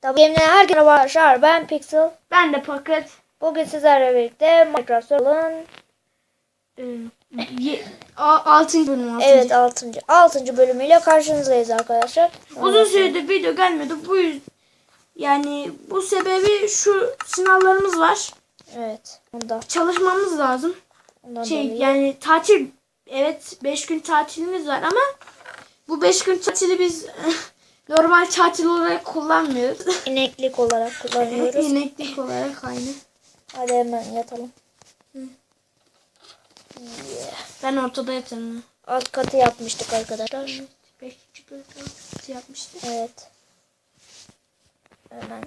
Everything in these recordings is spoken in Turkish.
Tabii herkese başlar. Ben Pixel. Ben de Pocket. Bugün sizlerle birlikte Minecraft Server'ın Ee, ye- a- altıncı bölüm altıncı. evet 6. 6. bölümüyle karşınızdayız arkadaşlar. Uzun süredir video gelmedi. Bu yani bu sebebi şu sınavlarımız var. Evet. Ondan, Çalışmamız lazım. ondan Şey dolayı. yani tatil evet 5 gün tatilimiz var ama bu 5 gün tatili biz normal tatil olarak kullanmıyoruz. ineklik olarak kullanıyoruz. İneklik olarak aynı. Hadi hemen yatalım. Ben ortada yatarım. Alt katı yapmıştık arkadaşlar. 5 bölüm yapmıştık. Evet. Hemen.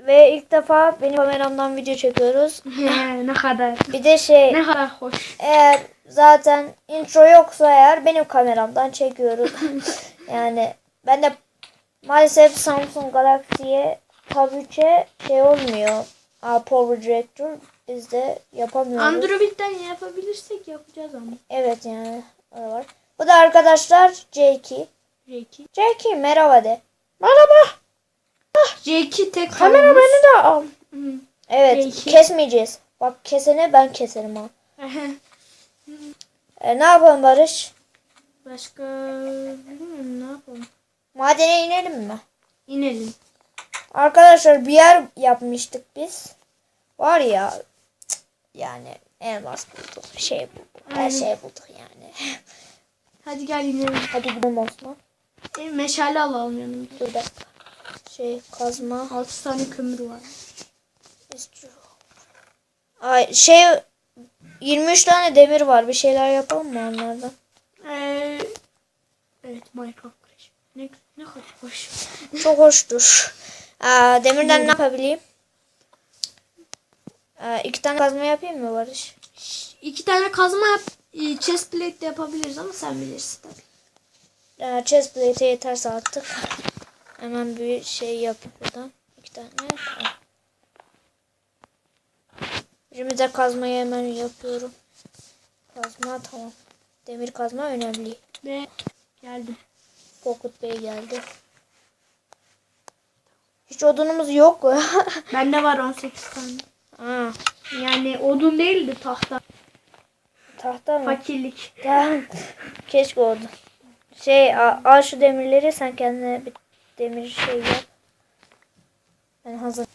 Ve ilk defa benim kameramdan video çekiyoruz. ne kadar Bir de şey ne kadar hoş. eğer zaten intro yoksa eğer benim kameramdan çekiyoruz. yani ben de maalesef Samsung Galaxy'ye Tab 3'e şey olmuyor. Aa, Power Director biz de yapamıyoruz. Android'den yapabilirsek yapacağız ama. Evet yani da var. Bu da arkadaşlar J2. J2. J2 merhaba de. Merhaba. J2 tek Kamera beni de al. Hı. Evet J2. kesmeyeceğiz. Bak kesene ben keserim ha. E, ne yapalım Barış? Başka bilmiyorum ne yapalım. Madene inelim mi? İnelim. Arkadaşlar bir yer yapmıştık biz. Var ya cık, yani elmas bulduk. Şey bulduk. Her şey bulduk yani. Hadi gel inelim. Hadi gidelim Osman. E, meşale alalım yanımıza. Dur dakika. Şey kazma. 6 tane kömür var. Ay şey 23 tane demir var. Bir şeyler yapalım mı onlardan? Ee, evet Minecraft. Ne, ne hoş. Çok hoştur. Aa, demirden ne yapabileyim? Aa, iki tane kazma yapayım mı Barış? İki tane kazma yap. e, Chest plate de yapabiliriz ama sen bilirsin tabii. Aa, chest plate yeterse artık. Hemen bir şey yapayım buradan. İki tane. Şimdi de kazmayı hemen yapıyorum. Kazma tamam. Demir kazma önemli. Ve geldim. Pocket Bey geldi. Hiç odunumuz yok. Bende var 18 tane. Aa, Yani odun değil de tahta. tahta mı? Fakirlik. Keşke oldu. Şey al şu demirleri sen kendine bir demir şey yap. Ben hazır.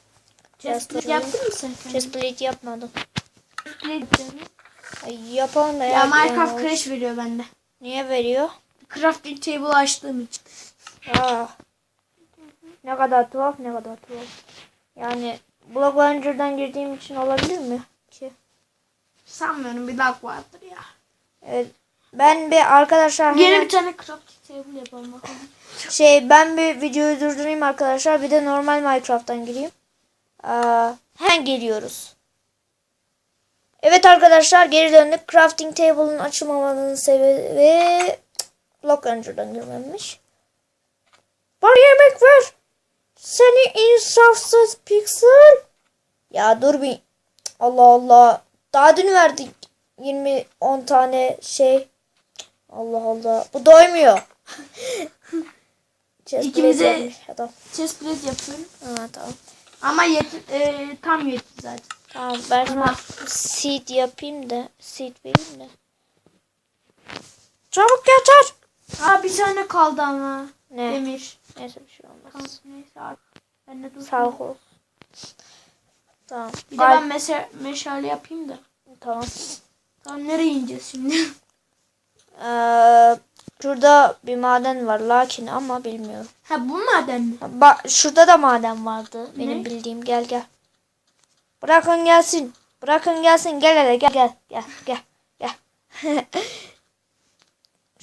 Chest plate Chest yaptın mı sen? kendin? Chest plate yapmadım. Chest plate yapacağım. Ay, yapalım da Ya ya. Minecraft Crash veriyor bende. Niye veriyor? Crafting table açtığım için. Aa. Ne kadar tuhaf ne kadar tuhaf. Yani Block Launcher'dan girdiğim için olabilir mi ki? Sanmıyorum bir lag vardır ya. Evet. Ben bir arkadaşlar Yeni hemen- bir tane crafting table yapalım bakalım. Şey ben bir videoyu durdurayım arkadaşlar. Bir de normal Minecraft'tan gireyim. Aa, hemen geliyoruz. Evet arkadaşlar geri döndük. Crafting table'ın açılmamanın sebebi Block Ranger'dan girmemiş. Bana yemek ver. Seni insafsız Pixel. Ya dur bir. Allah Allah. Daha dün verdik 20 10 tane şey. Allah Allah. Bu doymuyor. Chest İkimize- adam. Chest plate yapıyorum. Ha, tamam. Ama yet e, tam yetti zaten. Tamam ben Tamam. seed yapayım da seed vereyim de. Çabuk yeter. Aa bir tane kaldı ama. Ne? Demir. Neyse bir şey olmaz. Tamam, Neyse artık. Ben de dur. Sağ ol. Tamam. Bir de Ay, ben meşe meşale yapayım da. Tamam. Tamam nereye ineceğiz şimdi? Ee, şurada bir maden var lakin ama bilmiyorum. ha bu maden mi? Bak şurada da maden vardı benim Ne? bildiğim. Gel gel. Bırakın gelsin. Bırakın gelsin. Gel hele gel gel gel gel gel.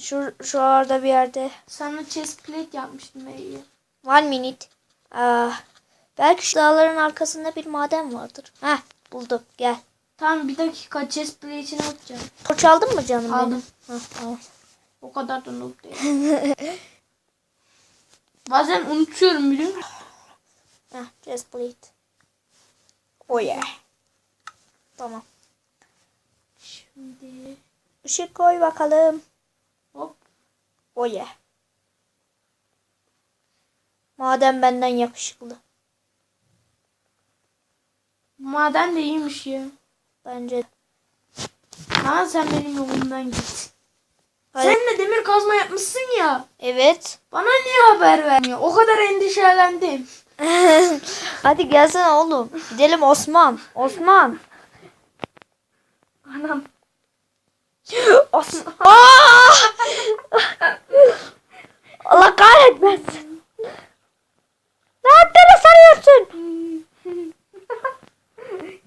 şu şu arada bir yerde. Sana chest plate yapmıştım iyi. One minute. Aa, belki şu dağların arkasında bir maden vardır. Heh buldum. Gel. Tamam bir dakika chest plate'ini atacağım. Torç aldın mı canım Aldım. benim? Heh, tamam. O kadar da noob değil. Bazen unutuyorum biliyor musun? Heh, just plate. Oh yeah. Tamam. Şimdi Işık koy bakalım. Oh yeah. Madem benden yakışıklı. Maden de iyiymiş ya. Bence. Ha sen benim yolumdan git. Hayır. Sen de demir kazma yapmışsın ya. Evet. Bana niye haber vermiyor? O kadar endişelendim. Hadi gelsene oğlum. Gidelim Osman. Osman. Anam. Osman. Aa! Allah kahretmesin. Ne yaptığını sanıyorsun?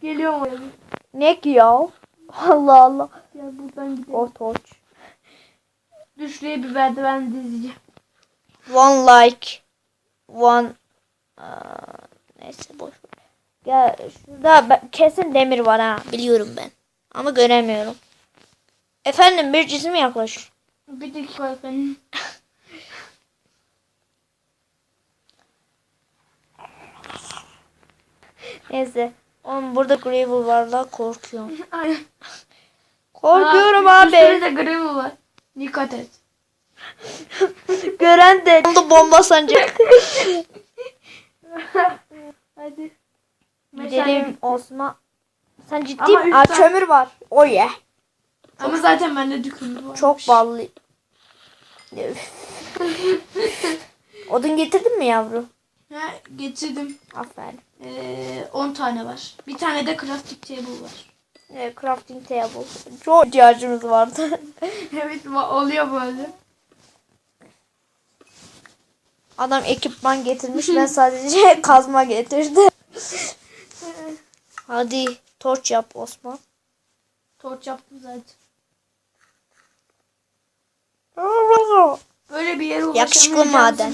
Geliyorum oraya. Ne ki ya? Allah Allah. Ya buradan gidelim. O torç. Dur şuraya bir merdiven dizeceğim. One like. One. Aa, neyse boş. Ya şurada ben- kesin demir var ha. Biliyorum ben. Ama göremiyorum. Efendim bir cisim yaklaşır. Bir dakika efendim. Neyse. Oğlum burada gravel var la korkuyorum. Aynen. Korkuyorum Aa, abi. Üstünde de gravel var. Dikkat et. Gören de onda bomba sanacak. Hadi. Gidelim Osman. Sen ciddi Ama mi? Aa, tane- kömür var. O ye. Ama zaten bende dükümür var. Çok ballı. Odun getirdin mi yavru? Ha, getirdim. Aferin. Ee, 10 tane var. Bir tane de crafting table var. Evet, crafting table. Çok ihtiyacımız vardı. evet oluyor böyle. Adam ekipman getirmiş. Ben sadece kazma getirdim. Hadi torç yap Osman. Torç yaptım zaten. Böyle bir yere Yakışıklı ulaşamayacağım maden.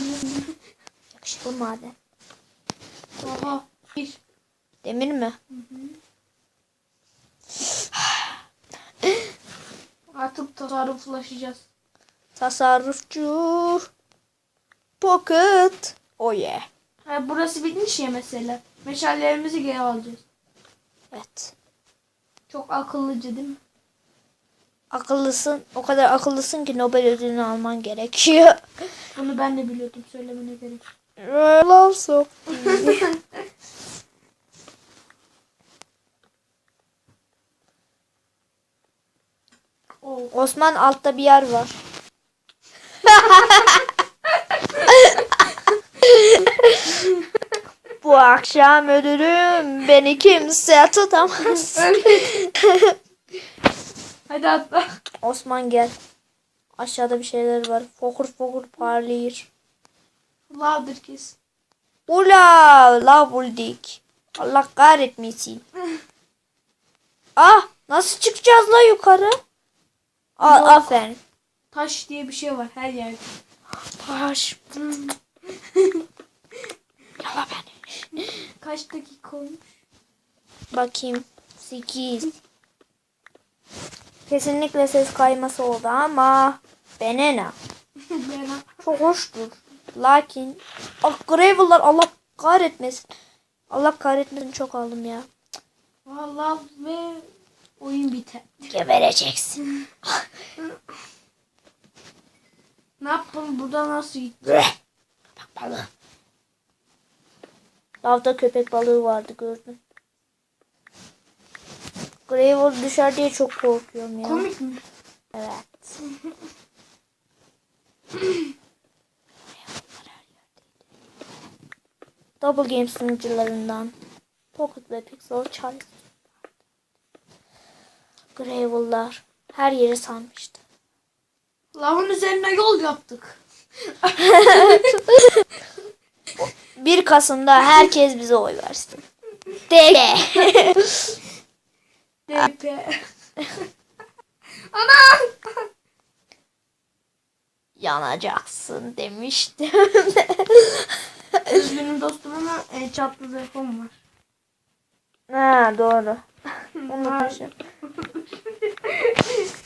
Yakışıklı maden. Oha. Bir. Demir mi? Artık tasarruflaşacağız. Tasarrufçu. Pocket. Oh yeah. Ha, burası bitmiş ya mesela. Meşallerimizi geri alacağız. Evet. Çok akıllıca değil mi? Akıllısın. O kadar akıllısın ki Nobel ödülünü alman gerekiyor. Bunu ben de biliyordum. Söylemene gerek. Love so. Oo. Osman altta bir yer var. Bu akşam ölürüm beni kimse tutamaz. Hadi atla. Osman gel. Aşağıda bir şeyler var. Fokur fokur parlıyor. Lavdır kes. Ula la bulduk. Allah kahretmesin. ah nasıl çıkacağız la yukarı? Aa, Yok. aferin. Taş diye bir şey var her yerde. Taş. Yala beni. Kaç dakika olmuş? Bakayım. 8. Kesinlikle ses kayması oldu ama Benena. ben Çok hoştur. Lakin ah Gravel'lar Allah kahretmesin. Allah kahretmesin çok aldım ya. Valla ve oyun biter. Gebereceksin. Ne yapalım burada nasıl git? Köpek balığı. Lavda köpek balığı vardı gördüm. Gravel düşer diye çok korkuyorum ya. Komik mi? Evet. Double Game sunucularından Pocket ve Pixel Charles. Gravel'lar her yeri sarmıştı. Lavın üzerine yol yaptık. 1 Kasım'da herkes bize oy versin. DG. DP. Ana! Yanacaksın demiştim. Üzgünüm dostum ama e, çatlı telefon var. Ha doğru. Unutmuşum.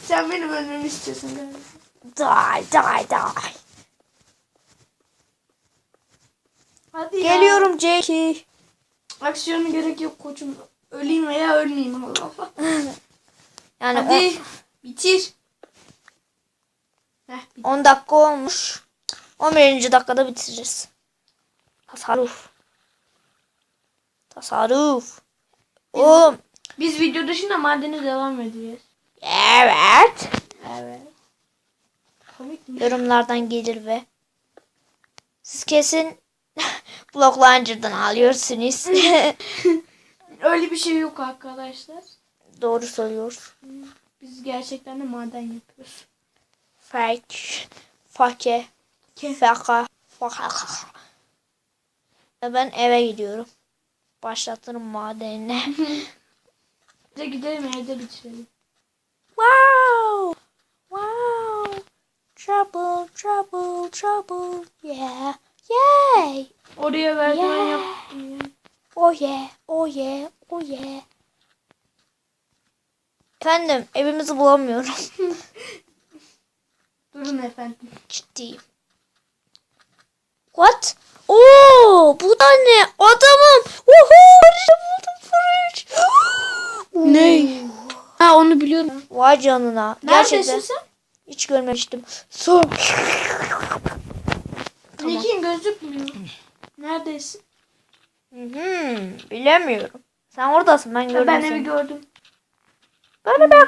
Sen benim ölmemi istiyorsun galiba. Die die die. Hadi ya. Geliyorum Jackie. Aksiyona gerek yok koçum. Öleyim veya ölmeyeyim Allah Allah. Yani Hadi bitir. Heh, bitti. 10 dakika olmuş. 11. dakikada bitiririz. Tasarruf. Tasarruf. Oğlum. Biz video dışında madene devam ediyoruz. Evet. Evet. Komik mi? Yorumlardan gelir ve siz kesin Block Launcher'dan alıyorsunuz. Öyle bir şey yok arkadaşlar. Doğru söylüyor. Biz gerçekten de maden yapıyoruz. Fake. Fake. Faka. Faka. Ben eve gidiyorum. Başlatırım madenine. Bize gidelim evde bitirelim. wow. Wow. Trouble, trouble, trouble. Yeah. Yay. Oraya merdiven Yeah. yaptım ya. Oh yeah. Oh yeah. Oh yeah. Efendim evimizi bulamıyorum. Durun efendim. Ciddiyim. What? Oo, bu da ne? Adamım. Uhu, barışı buldum barış. Ne? Ha onu biliyorum. Vay canına. Neredesin Gerçekten sen? hiç görmemiştim. Su. Nick'in gözükmüyor. Neredesin? Hmm, bilemiyorum. Sen oradasın ben görmedim. ben seni. evi gördüm. Beni bekle.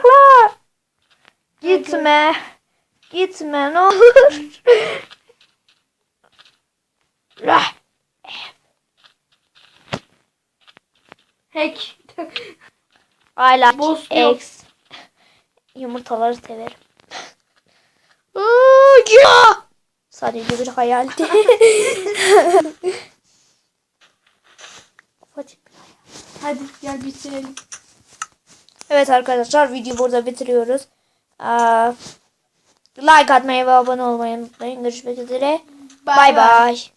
Gitme. Gitme ne olur. Hack. Like Boz yok. eggs. Yumurtaları severim. Ya! Sadece bir hayaldi. Hadi gel bitirelim. Evet arkadaşlar videoyu burada bitiriyoruz. Aa, like atmayı ve abone olmayı unutmayın. Görüşmek üzere. Bay bay.